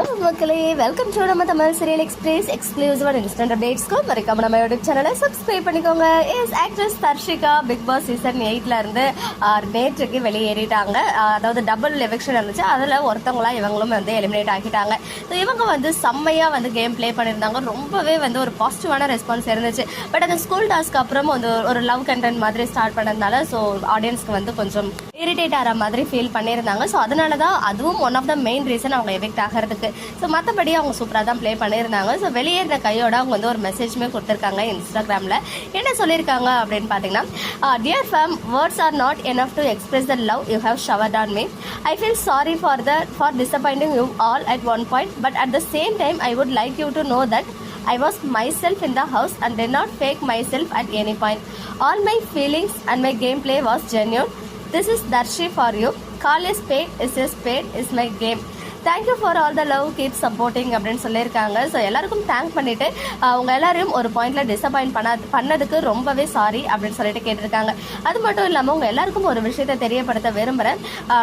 Hello மக்களே welcome to நம்ம Tamil serial express exclusive and instant அப்டேட்ஸ்க்கு மறக்காம நம்ம யூடியூப் சேனலை சப்ஸ்கிரைப் பண்ணிக்கோங்க. Yes actress Darshika Bigg Boss season எயிட்ல இருந்து நேற்றுக்கு வெளியேறிட்டாங்க. அதாவது டபுள் எவிக்ஷன் இருந்துச்சு. அதில் ஒருத்தவங்களா இவங்களும் வந்து எலிமினேட் ஆக்கிட்டாங்க. ஸோ இவங்க வந்து செம்மையாக வந்து கேம் ப்ளே பண்ணியிருந்தாங்க. ரொம்பவே வந்து ஒரு பாசிட்டிவான ரெஸ்பான்ஸ் இருந்துச்சு. பட் அந்த ஸ்கூல் டாஸ்க்கு அப்புறம் வந்து ஒரு லவ் கண்டென்ட் மாதிரி ஸ்டார்ட் பண்ணதுனால ஸோ ஆடியன்ஸ்க்கு வந்து கொஞ்சம் இரிட்டேட் ஆகிற மாதிரி ஃபீல் பண்ணியிருந்தாங்க. ஸோ அதனால தான் அதுவும் one of the main reason அவங்க எஃபெக்ட் ஆகிறதுக்கு. ஸோ மற்றபடி அவங்க சூப்பராக தான் ப்ளே பண்ணியிருந்தாங்க ஸோ வெளியேற கையோட அவங்க வந்து ஒரு மெசேஜுமே கொடுத்துருக்காங்க இன்ஸ்டாகிராமில் என்ன சொல்லியிருக்காங்க அப்படின்னு பார்த்தீங்கன்னா dear fam words are not enough to express the love you have shower on me I feel sorry for the for disappointing you all at one point but at the same time I would like you to know that self was myself in the house and did not fake myself at any point. All my feelings and my gameplay was genuine. This is Darshi for you. Call is spade is a spade is my game. Thank you for all the love keep supporting அப்படின்னு சொல்லியிருக்காங்க. So எல்லாருக்கும் thank பண்ணிவிட்டு அவங்க எல்லாரையும் ஒரு பாயிண்ட்ல disappoint பண்ண பண்ணதுக்கு ரொம்பவே சாரி அப்படின்னு சொல்லிட்டு கேட்டிருக்காங்க. அது மட்டும் இல்லாமல் உங்கள் எல்லாருக்கும் ஒரு விஷயத்தை தெரியப்படுத்த விரும்புகிறேன்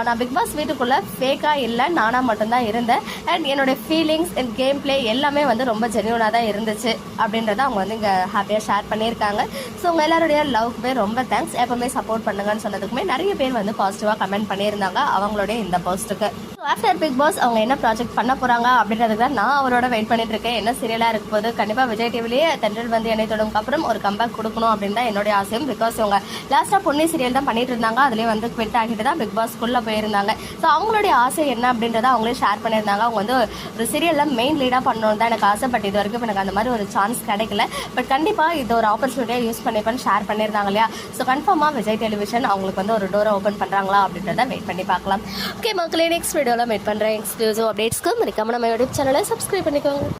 நான் பிக் பாஸ் வீட்டுக்குள்ளே ஃபேக்காக இல்லை நானாக மட்டும்தான் இருந்தேன். அண்ட் என்னுடைய ஃபீலிங்ஸ் அண்ட் கேம் ப்ளே எல்லாமே வந்து ரொம்ப ஜென்யூனாக தான் இருந்துச்சு அப்படின்றத அவங்க வந்து இங்கே ஹாப்பியாக ஷேர் பண்ணியிருக்காங்க. ஸோ உங்கள் எல்லாருடைய லவ்க்குமே ரொம்ப தேங்க்ஸ் எப்பவுமே சப்போர்ட் பண்ணுங்கன்னு சொன்னதுக்குமே நிறைய பேர் வந்து பாசிட்டிவாக கமெண்ட் பண்ணியிருந்தாங்க. அவங்களுடைய இந்த போஸ்ட்டுக்கு ஆஃப்டர் பிக் பாஸ் அவங்க என்ன ப்ராஜெக்ட் பண்ண போகிறாங்க அப்படின்றதுக்கு தான் நான் அவரோட வெயிட் பண்ணிட்டு இருக்கேன். என்ன சீரியலாக இருக்கும் போது கண்டிப்பாக விஜய் டிவிலேயே தென்றல் வந்து என்னை தொடங்க அப்புறம் ஒரு கம்பேக் கொடுக்கணும் அப்படின்னு தான் என்னுடைய ஆசையும். பிகாஸ் இவங்க லாஸ்ட்டாக பொன்னி சீரியல் தான் பண்ணிட்டு இருந்தாங்க. அதுலேயே வந்து குவிட் ஆகிட்டு தான் பிக் பாஸ்க்குள்ளே போயிருந்தாங்க. ஸோ அவங்களுடைய ஆசை என்ன அப்படின்றத அவங்களே ஷேர் பண்ணியிருந்தாங்க. அவங்க வந்து ஒரு சீரியலில் மெயின் லீடாக பண்ணணும் தான் எனக்கு ஆசை பட் இது வரைக்கும் எனக்கு அந்த மாதிரி ஒரு சான்ஸ் கிடைக்கல. பட் கண்டிப்பாக இது ஒரு ஆப்பர்ச்சுனிட்டியாக யூஸ் பண்ணிப்பேன்னு ஷேர் பண்ணியிருந்தாங்க இல்லையா? ஸோ கன்ஃபார்மாக விஜய் டெலிவிஷன் அவங்களுக்கு வந்து ஒரு டோரை ஓப்பன் பண்ணுறாங்களா அப்படின்றத வெயிட் பண்ணி பார்க்கலாம். ஓகே மக்களே நெக்ஸ்ட் வீடியோவில் மீட் பண்ணுறேன் எக்ஸ்க்ளூசிவ் அப்டேட்ஸ்க்கு மறக்காமல் நம்ம யூடியூப் சேனலை சப்ஸ்கிரைப் பண்ணிக்கோங்க.